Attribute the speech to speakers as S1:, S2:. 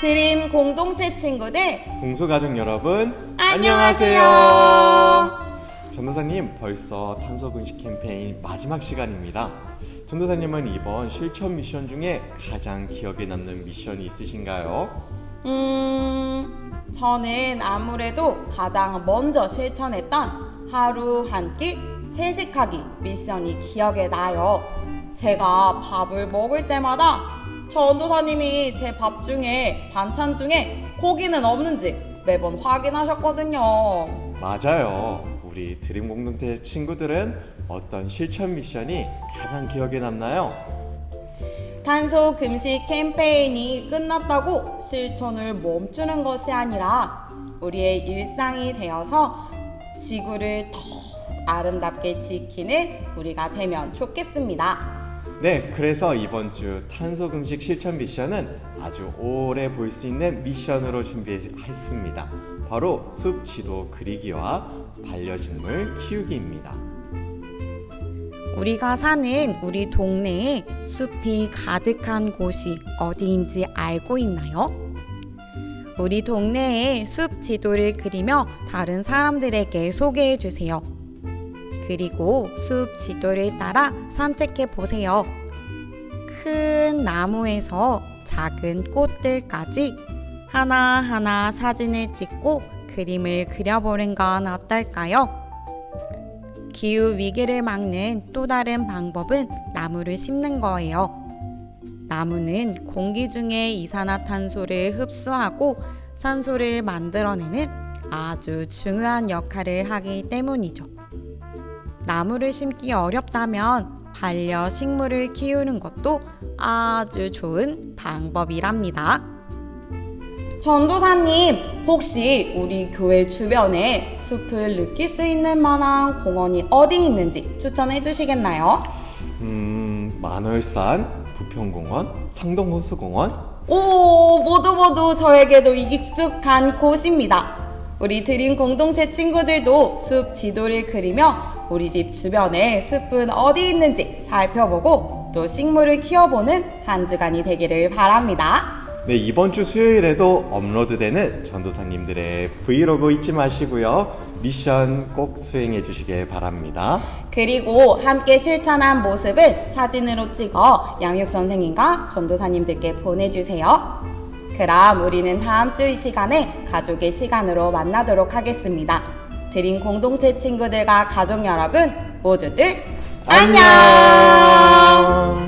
S1: 드림 공동체 친구들
S2: 동수가족 여러분
S1: 안녕하세요.
S2: 전도사님 벌써 탄소 근식 캠페인 마지막 시간입니다. 전도사님은 이번 실천 미션 중에 가장 기억에 남는 미션이 있으신가요?
S1: 음, 저는 아무래도 가장 먼저 실천했던 하루 한 끼 채식하기 미션이 기억에 나요. 제가 밥을 먹을 때마다 전도사님이 제 밥 중에 반찬 중에 고기는 없는지 매번 확인하셨거든요.
S2: 맞아요. 우리 드림 공동체 친구들은 어떤 실천 미션이 가장 기억에 남나요?
S1: 탄소 금식 캠페인이 끝났다고 실천을 멈추는 것이 아니라 우리의 일상이 되어서 지구를 더 아름답게 지키는 우리가 되면 좋겠습니다.
S2: 네, 그래서 이번 주 탄소 금식 실천 미션은 아주 오래 볼 수 있는 미션으로 준비했습니다. 바로 숲 지도 그리기와 반려식물 키우기입니다.
S1: 우리가 사는 우리 동네에 숲이 가득한 곳이 어디인지 알고 있나요? 우리 동네의 숲 지도를 그리며 다른 사람들에게 소개해 주세요. 그리고 숲 지도를 따라 산책해 보세요. 큰 나무에서 작은 꽃들까지 하나하나 사진을 찍고 그림을 그려보는 건 어떨까요? 기후 위기를 막는 또 다른 방법은 나무를 심는 거예요. 나무는 공기 중에 이산화탄소를 흡수하고 산소를 만들어내는 아주 중요한 역할을 하기 때문이죠. 나무를 심기 어렵다면 반려 식물을 키우는 것도 아주 좋은 방법이랍니다. 전도사님, 혹시 우리 교회 주변에 숲을 느낄 수 있는 만한 공원이 어디 있는지 추천해 주시겠나요?
S2: 음, 만월산, 부평공원, 상동호수공원,
S1: 오, 모두 모두 저에게도 익숙한 곳입니다. 우리 드림 공동체 친구들도 숲 지도를 그리며 우리 집 주변에 숲은 어디 있는지 살펴보고 또 식물을 키워보는 한 주간이 되기를 바랍니다.
S2: 네, 이번 주 수요일에도 업로드되는 전도사님들의 브이로그 잊지 마시고요. 미션 꼭 수행해 주시길 바랍니다.
S1: 그리고 함께 실천한 모습을 사진으로 찍어 양육 선생님과 전도사님들께 보내주세요. 그럼 우리는 다음 주 이 시간에 가족의 시간으로 만나도록 하겠습니다. 드림 공동체 친구들과 가족 여러분 모두들 안녕! 안녕.